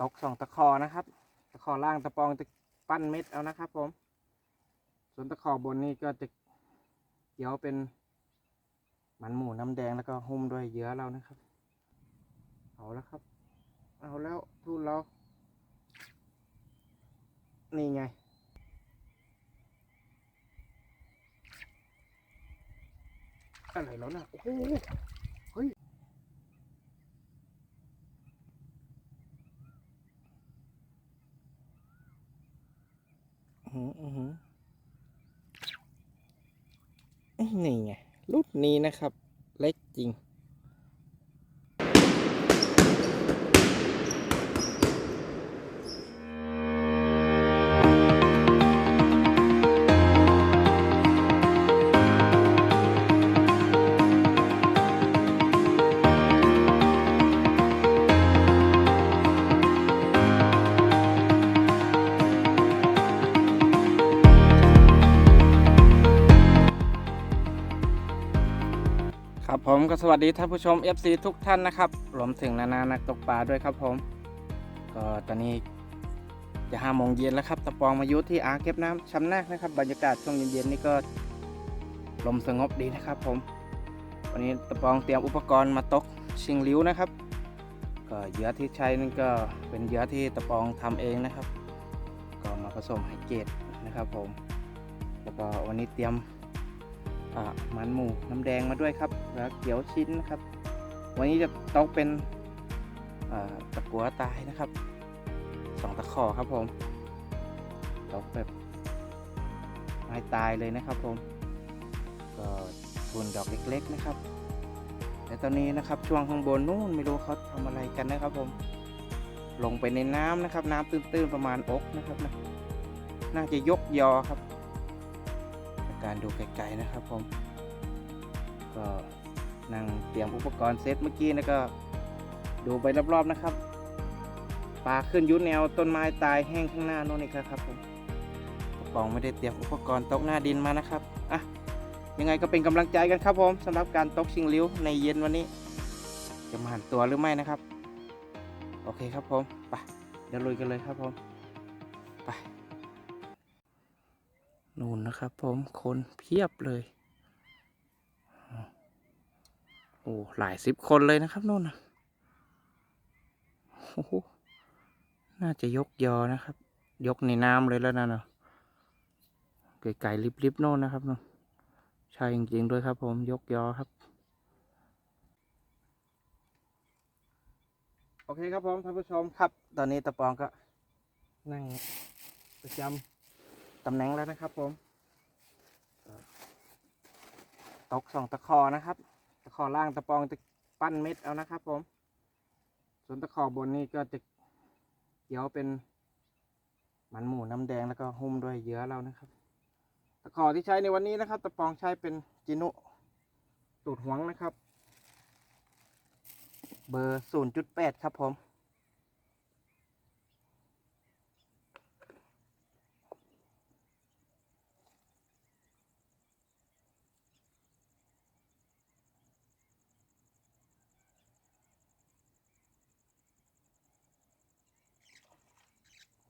ตกสองตะขอนะครับ ตะขอล่างตะปองจะปั้นเม็ดเอานะครับผม ส่วนตะขอบนนี่ก็จะเกี่ยวเป็นมันหมูน้ำแดงแล้วก็หุ้มด้วยเยื่อเรานะครับ เอาแล้วครับ เอาแล้วทุนเรา นี่ไงอะไรแล้วนะโอ้โหเฮ้ย อืออือนี่ไงรุ่นนี้นะครับ เล็กจริง ผมก็สวัสดีท่านผู้ชม FC ทุกท่านนะครับรวมถึงนานานักตกปลาด้วยครับผม ก็ตอนนี้จะห้าโมงเย็นแล้วครับตะปองมายุที่อ่างเก็บน้ำชำนาคนะครับ บรรยากาศช่วงเย็นๆนี่ก็ลมสงบดีนะครับผม วันนี้ตะปองเตรียมอุปกรณ์มาตกชิงลิ้วนะครับ ก็เหยื่อที่ใช้นั่นก็เป็นเหยื่อที่ตะปองทำเองนะครับ ก็มาผสมให้เกตนะครับผม แล้วก็วันนี้เตรียม มันหมูน้ำแดงมาด้วยครับ แล้วเกี๊ยวชิ้นนะครับ วันนี้จะตกเป็นตะกัวตายนะครับสองตะขอครับผมตกแบบไม้ตายเลยนะครับผม ก็บนดอกเล็ก ๆนะครับแต่ตอนนี้นะครับช่วงข้างบนนู่นไม่รู้เขาทำอะไรกันนะครับผม ลงไปในน้ำนะครับ น้ำตื้นๆประมาณอกนะครับนะน่าจะยกยอครับ การดูไกลๆนะครับผม ก็นั่งเตรียมอุปกรณ์เซตเมื่อกี้แล้วก็ดูไปรอบๆนะครับปลาขึ้นยุแนวต้นไม้ตายแห้งข้างหน้าโน่นนี่ครับผมกระป๋องไม่ได้เตรียมอุปกรณ์ตกหน้าดินมานะครับอะยังไงก็เป็นกำลังใจกันครับผมสำหรับการตกชิงลิ้วในเย็นวันนี้ จะมาหันตัวหรือไม่นะครับ โอเคครับผมไปเดี๋ยวลุยกันเลยครับผมไป นู่นนะครับผมคนเพียบเลย โอ้หลายสิบคนเลยนะครับนู่นน่ะโอ้โหน่าจะยกยอนะครับ ยกในน้ำเลยแล้วนะเนาะไก่ๆริบๆโน่นนะครับเนาะใช่จริงๆด้วยครับ ผมยกยอครับ โอเคครับผมท่านผู้ชมครับ ตอนนี้ตะปองก็นั่งประจำ ตำแหน่งแล้วนะครับผม ตกสองตะขอนะครับ ตะขอล่างตะปองจะปั้นเม็ดเอานะครับ ผม ส่วนตะขอบนนี่ก็จะเกี่ยวเป็นมันหมูน้ำแดงแล้วก็หุ้มด้วยเยื่อเรานะครับ ตะขอที่ใช้ในวันนี้นะครับ ตะปองใช้เป็นจินุตูดหวงนะครับ เบอร์ศูนย์จุดแปดครับผม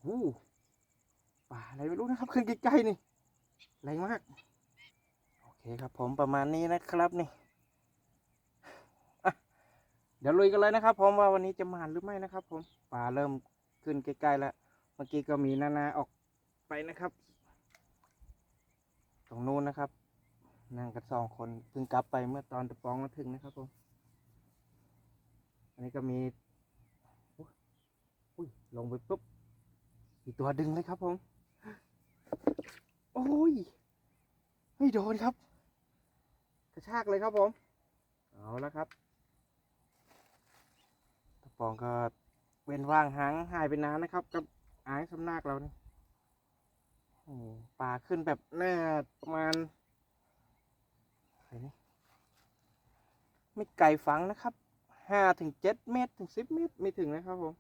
หู ป่าอะไรไม่รู้นะครับขึ้นใกล้ๆนี่แรงมาก โอเคครับผมประมาณนี้นะครับนี่เดี๋ยวลุยกันเลยนะครับ ผมว่าวันนี้จะมานหรือไม่นะครับ ผมป่าเริ่มขึ้นใกล้ๆแล้วเมื่อกี้ก็มีนานาออกไปนะครับ ตรงนู้นนะครับนั่งกันสองคนเพิ่งกลับไปเมื่อตอนตะปองมาถึงนะครับผมอันนี้ก็มีอุ้ยลงไปปุ๊บ อีกตัวดึงเลยครับผม โอ้ย ไม่โดนครับ กระชากเลยครับผม เอาแล้วครับตะปองก็เว้นว่างหางหายไปนานนะครับ กับอางสำนักเรานี่โอ้ปลาขึ้นแบบหน้าประมาณไรนี่ไม่ไกลฝังนะครับห้าถึงเจ็ดเมตรถึงสิบเมตรไม่ถึงนะครับผม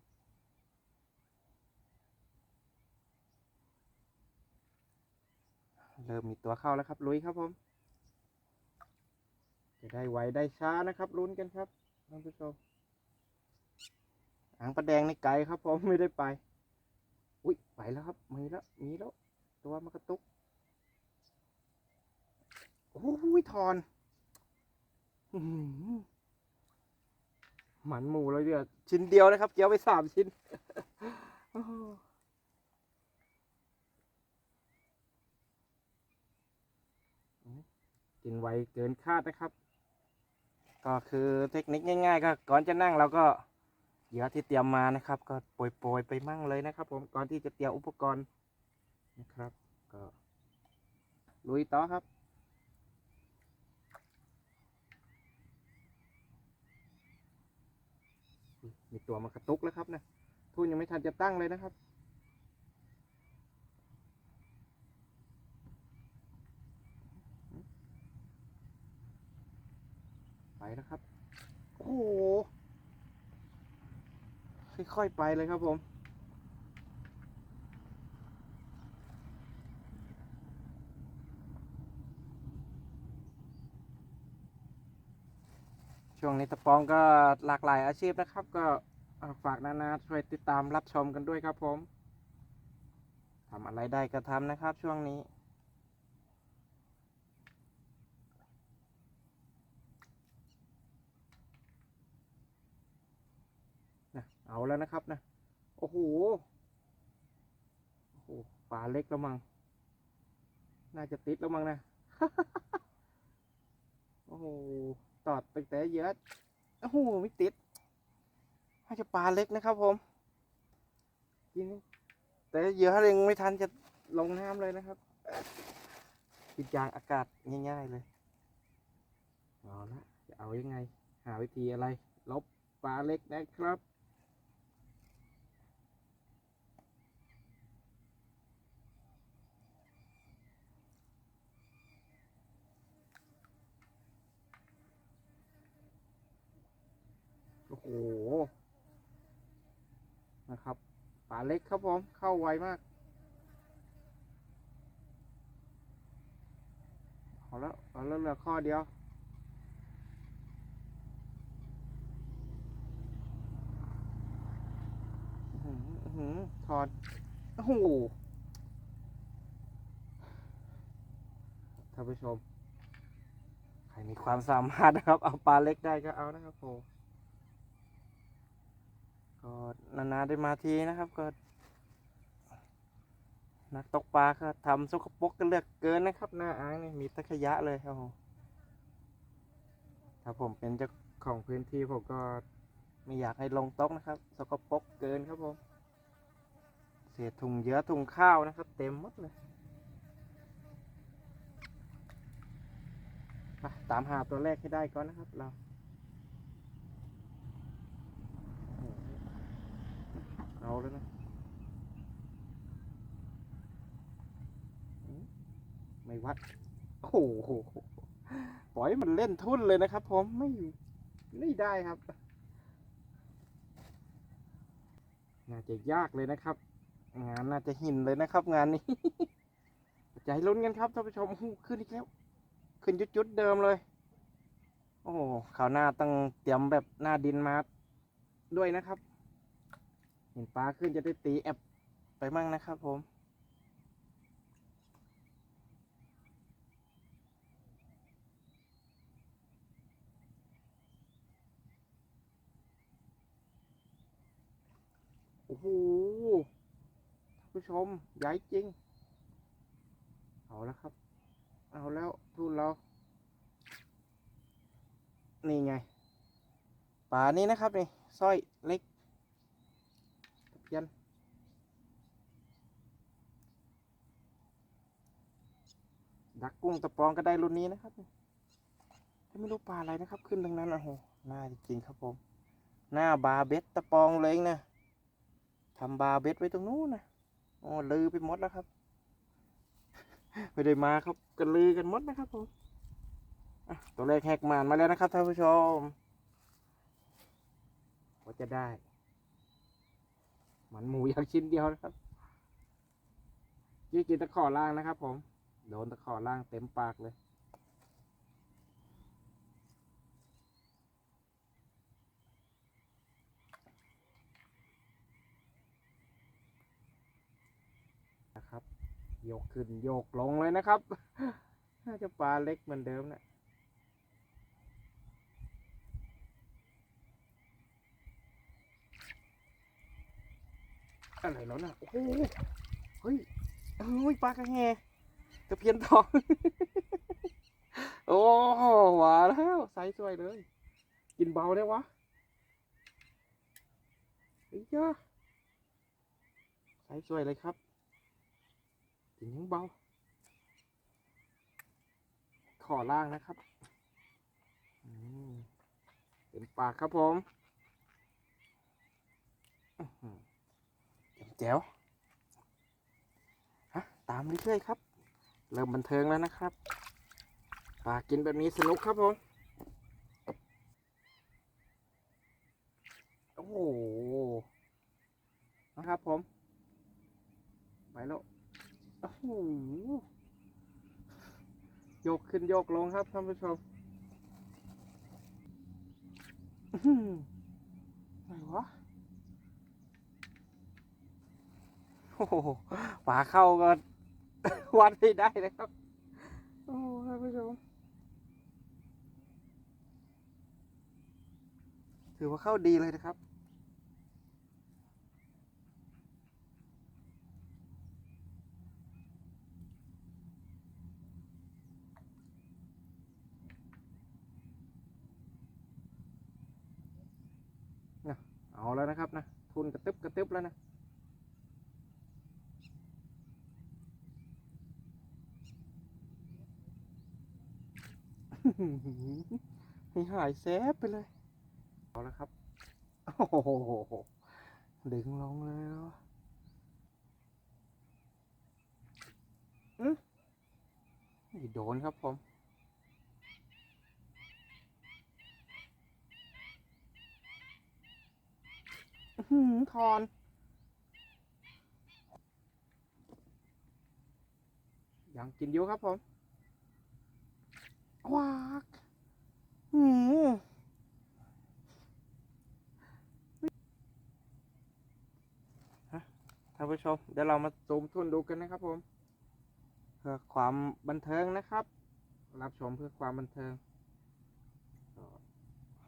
เริ่มมีตัวเข้าแล้วครับลุยครับผม จะได้ไวได้ช้านะครับลุ้นกันครับท่านผู้ชมหางปลาแดงในไกลครับผมไม่ได้ไป อุ้ยไปแล้วครับมีแล้วมีแล้ว ตัวมันกระตุกโอ้ยทอนหมันหมูเลยเดียวชิ้นเดียวนะครับเกี่ยวไปสามชิ้น โอ้โห กินไวเกินคาดนะครับ ก็คือเทคนิคง่าย ๆ ก็ก่อนจะนั่งเราก็เหยื่อที่เตรียมมานะครับ ก็โปรยๆไปมั่งเลยนะครับ ผมก่อนที่จะเตรียมอุปกรณ์นะครับ ก็ลุยต่อครับมีตัวมากระตุกแล้วครับนะทุนยังไม่ทันจะตั้งเลยนะครับ ไปแล้วครับโอ้โหค่อยๆไปเลยครับผมช่วงนี้ตะปองก็หลากหลายอาชีพนะครับ ก็ฝากนานาช่วยติดตามรับชมกันด้วยครับผมทำอะไรได้ก็ทำนะครับช่วงนี้ เอาแล้วนะครับนะ โอ้โห โอ้โหปลาเล็กแล้วมั้ง น่าจะติดแล้วมั้งนะ โอ้โห ตอดตั้งแต่เยอะ โอ้โห ไม่ติด น่าจะปลาเล็กนะครับผม กิน แต่เยื่อยังไม่ทันจะลงน้ำเลยนะครับกินยางอากาศง่าย ๆ เลยเอาละจะเอายังไง หาวิธีอะไร ลบปลาเล็กนะครับ อ้โหนะครับปลาเล็กครับผมเข้าไวมากเอาแล้วเอาแล้วเหลือข้อเดียวถอดโอ้โหท่านผู้ชม ใครมีความสามารถนะครับ เอาปลาเล็กได้ก็เอานะครับโห ก็นานๆได้มาทีนะครับก็ นักตกปลาก็ทำสกปรกกันเลือกเกินนะครับ หน้าอ่างนี่มีตะขยะเลยโอ้โหถ้าผมเป็นเจ้าของพื้นที่ผมก็ไม่อยากให้ลงตกนะครับ สกปรกเกินครับผมเศษถุงเยอะถุงข้าวนะครับ เต็มหมดเลยตามหาตัวแรกให้ได้ก่อนนะครับเรา เอาแล้วนะอืมไม่วัด โอ้โหปล่อยมันเล่นทุ่นเลยนะครับ ผมไม่ไม่ได้ครับ น่าจะยากเลยนะครับ งานน่าจะหินเลยนะครับ งานนี้ใจลุ้นกันครับท่านผู้ชมโอ้โหขึ้นอีกแล้ว ขึ้นจุดๆเดิมเลย โอ้โหข่าวหน้าต้องเตรียมแบบหน้าดินมาด้วยนะครับเห็นปลาขึ้นจะได้ตีแอบไปมั่งนะครับผม โอ้โหท่านผู้ชมใหญ่จริง เอาแล้วครับ เอาแล้วทุนเรา นี่ไงปลานี้นะครับนี่สร้อยเล็ก เพียนดักกุ้งตะปองก็ได้รุ่นนี้นะครับถ้าไม่รู้ปลาอะไรนะครับ ขึ้นตรงนั้นโอ้โหน่าจริงครับผม หน้าบาเบ็ดตะปองเลยนะทำบาเบ็ดไว้ตรงนู้นนะโอ้ลือไปหมดแล้วครับ ไม่ได้มาครับกันลือกันหมดนะครับผมตัวเลขแหกมานมาแล้วนะครับท่านผู้ชมว่าจะได้ มันหมูอยักษ์ชิ้นเดียวนะครับจี้กินตะขอล่างนะครับ ผม โดนตะขอล่างเต็มปากเลย นะครับ ยกขึ้นโยกลงเลยนะครับ น่าจะปลาเล็กเหมือนเดิมนะ อะไรแล้วนะโอ้โหเฮ้ยเฮ้ยปลากระแงตะเพียนทอง โอ้หวานแล้วไซส์สวยเลย กินเบาได้วะเฮ้ยจ้าไซส์สวยเลยครับ กินยังเบา ขอล่างนะครับเป็นปากครับผมอ แจ๋วฮะตามเรื่อยๆครับ เริ่มบันเทิงแล้วนะครับปลากินแบบนี้สนุกครับผมโอ้โหนะครับผม ไปแล้วโอ้โหโยกขึ้นโยกลงครับท่านผู้ชมอื้อหือไหนวะ โอ้โหปลาเข้าก็วัดไม่ได้เลยครับ โอ้ท่านผู้ชมถือว่าเข้าดีเลยนะครับ เอาแล้วนะครับนะ ทุนกระตึบกระตึบแล้วนะ ให้หายแซบไปเลย เอาแล้วครับ โอ้โหดึงลงแล้วอืมไม่โดนครับผมหือทอน ยังกินอยู่ครับผม ว้ากอืมฮะท่านผู้ชม เดี๋ยวเรามาซูมทุนดูกันนะครับผม เพื่อความบันเทิงนะครับ รับชมเพื่อความบันเทิง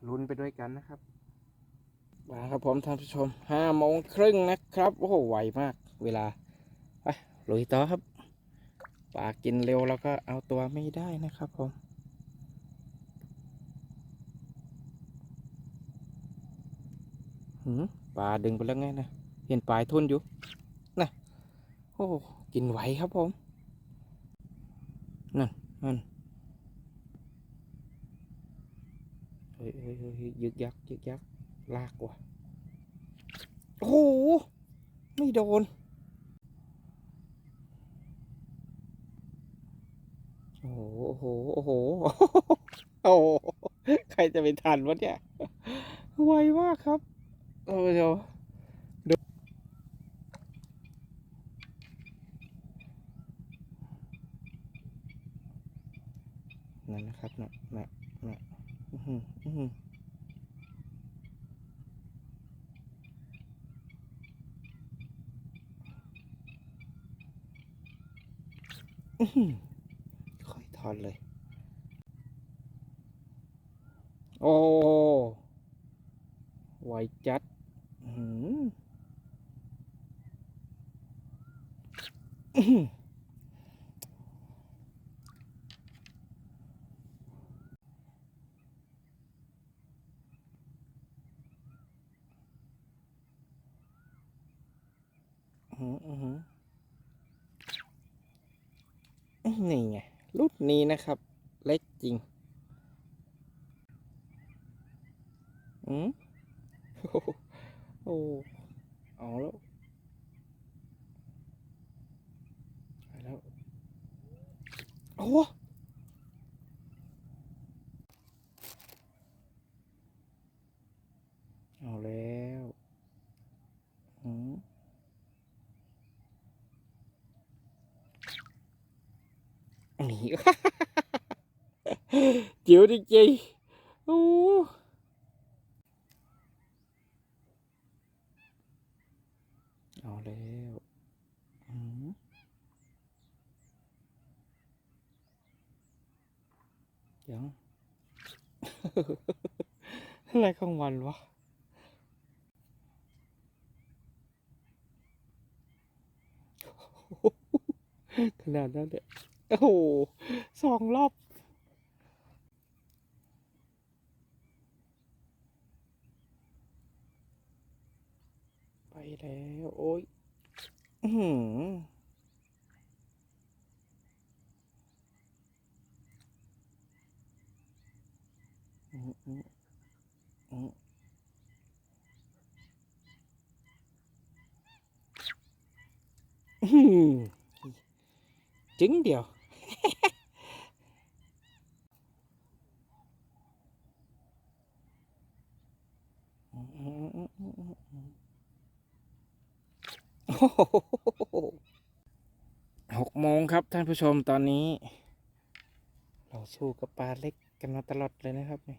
ลุ้นไปด้วยกันนะครับมาครับผมท่านผู้ชมห้าโมงครึ่งนะครับโอ้โหไวมาก เวลาไปลุยต่อครับปลากินเร็วแล้วก็เอาตัวไม่ได้นะครับผม หืม ปลาดึงไปแล้วไงนะ เห็นปลายทุ่นอยู่นะโอ้กินไหวครับผมนั่นนั่นเฮ้ยเฮ้ยเฮ้ยยึกยักยึกยักลากว่ะโอ้โหไม่โดนโอ้โหโอ้โหโอ้โหใครจะไปทันวะเนี่ยไวมากครับ โอ้โหดูนั่นนะครับนะนะนะอือหืออื้อหืออื้อหือค่อยทอนเลย โอ้ไวจัด อื้อหืออื้อหืออื้อหืออื้อหือ นี่ไงรุ่ นี้นะครับ เล็กจริงอืมโอ้โอ้เอาแล้วแล้วโอ้เอาแล้วอืม นีจิ๋วจริงๆโอ้เอาแล้วเดี๋ยวอะไรของวันวะขนาดนั้นเลย โอ้โหสองรอบไปแล้วโอ้ยอือหืออืมอืมอืมอื้อหือจึงเดียว อืมอืมอืมอืมอืมโอ้โหหกโมงครับท่านผู้ชมตอนนี้ เราสู้กับปลาเล็กกันมาตลอดเลยนะครับนี่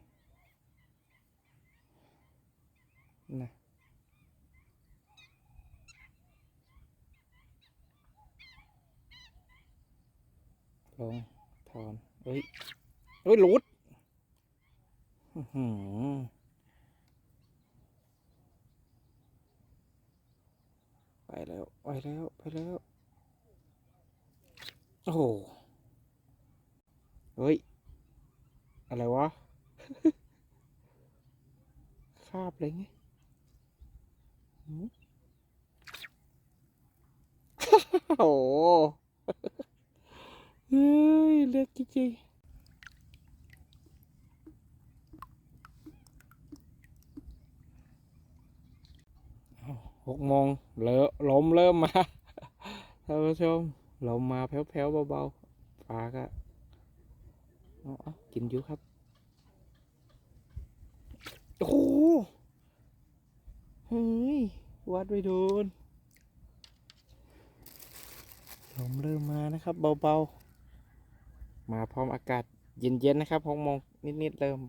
นะ ลงถอนเฮ้ยเฮ้ยหลุดหือไปแล้วไปแล้วไปแล้ว โอ้โหเฮ้ย อะไรวะคาบเลยไงโอ้โห เฮ้ยเล็กจริงๆหกโมงเลอะลมเริ่มมาท่านผู้ชมลมมาแผ่วๆเบาๆฟ้าก็กินอยู่ครับ โอ้โหเฮ้ย วัดไปโดนลมเริ่มมานะครับ เบาๆ มาพร้อมอากาศเย็นๆนะครับหกโมงนิดๆเริ่ม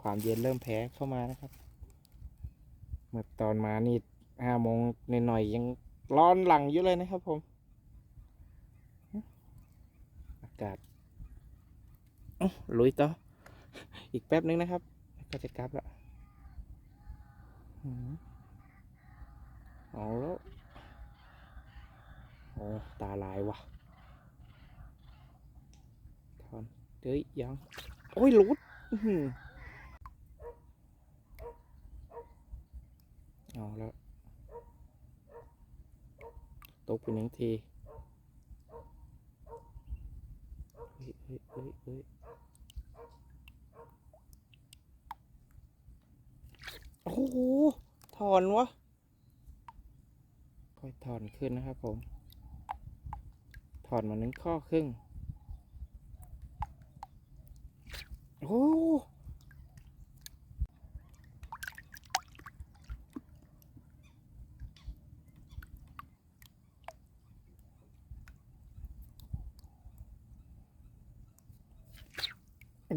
ความเย็นเริ่มแผ่เข้ามานะครับ เมื่อตอนมานี่ห้าโมงหน่อยๆยังร้อนหลังอยู่เลยนะครับ ผม อากาศอ๊ะลุยต่อ อีกแป๊บนึงนะครับ ก็จะกลับละเอาแล้วโอ้ตาลายว่ะอน เฮ้ยวยัง โอ้ยหลุดอื้อหือเอาแล้วตกไปหนึ่งทีเฮ้ยเฮ้ยเฮ้ยเฮ้ยโอ้โห ถอนวะค่อยถอนขึ้นนะครับผม ถอนมาหนึ่งข้อครึ่ง โอ้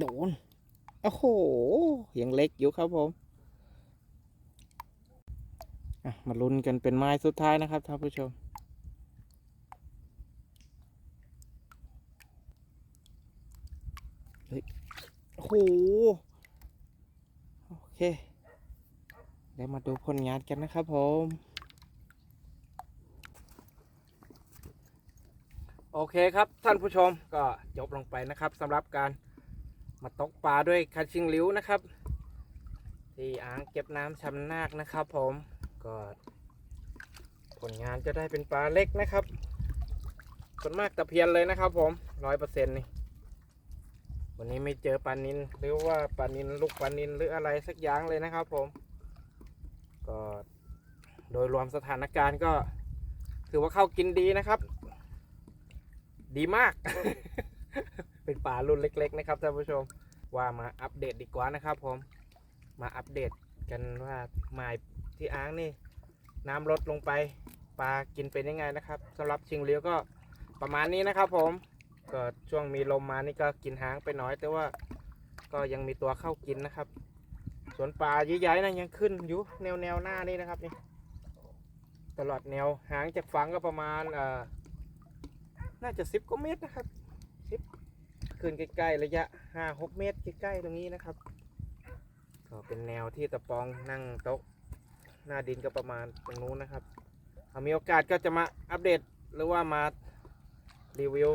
โดน โอ้โห ยังเล็กอยู่ครับผม มาลุ้นกันเป็นไม้สุดท้ายนะครับท่านผู้ชม เฮ้ย โอ้โหโอเคเดี๋ยวมาดูผลงานกันนะครับผม โอเคครับท่านผู้ชมก็จบลงไปนะครับสำหรับการมาตกปลาด้วยคันชิงลิ้วนะครับ ที่อ่างเก็บน้ำชำนาคนะครับผมก็ผลงานจะได้เป็นปลาเล็กนะครับส่วนมากตะเพียนเลยนะครับผมร้อยเปอร์เซ็นต์นี่ วันนี้ไม่เจอปลานินหรือว่าปลานินลูกปลานินหรืออะไรสักอย่างเลยนะครับผม ก็โดยรวมสถานการณ์ก็ ถือว่าเข้ากินดีนะครับ ดีมาก เป็นป่ารุ่นเล็ก ๆ นะครับท่านผู้ชมว่ามาอัปเดตดีกว่านะครับผมมาอัปเดตกันว่าหมายที่อ้างนี่ น้ำลดลงไปปลากินเป็นยังไงนะครับสำหรับชิงเลี้ยวก็ประมาณนี้นะครับผม ก็ช่วงมีลมมานี่ก็กินหางไปน้อย แต่ว่าก็ยังมีตัวเข้ากินนะครับ สวนปลาใหญ่ๆนะยังขึ้นอยู่แนวแนวหน้านี่นะครับนี่ตลอดแนวหางจากฝังก็ประมาณอ่อน่าจะสิบกว่าเมตรนะครับสิบขึ้นใกล้ๆระยะห้าหกเมตรใกล้ๆตรงนี้นะครับ ก็เป็นแนวที่ตะปองนั่งโต๊ะหน้าดินก็ประมาณตรงนู้นนะครับถ้ามีโอกาสก็จะมาอัปเดตหรือว่ามารีวิว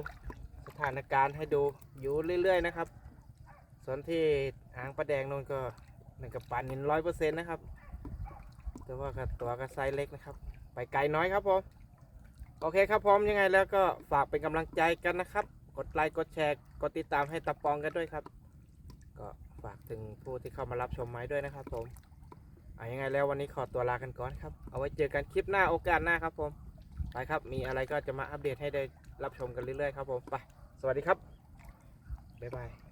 สถานการณ์ให้ดูอยู่เรื่อย ๆ นะครับ ส่วนที่อ่างประแดงนนก็หนึ่งกับปลานินร้อยเปอร์เซ็นต์นะครับ แต่ว่าก็ตัวก็ไซส์เล็กนะครับ ไปไกลน้อยครับผมโอเคครับผมยังไงแล้วก็ฝากเป็นกำลังใจกันนะครับ กดไลค์กดแชร์กดติดตามให้ตะปองกันด้วยครับ ก็ฝากถึงผู้ที่เข้ามารับชมไม้ด้วยนะครับ ผมเอายังไงแล้ววันนี้ขอตัวลากันก่อนครับ เอาไว้เจอกันคลิปหน้าโอกาสหน้าครับผม ไปครับ มีอะไรก็จะมาอัปเดตให้ได้ รับชมกันเรื่อยๆครับผมไปสวัสดีครับบ๊ายบาย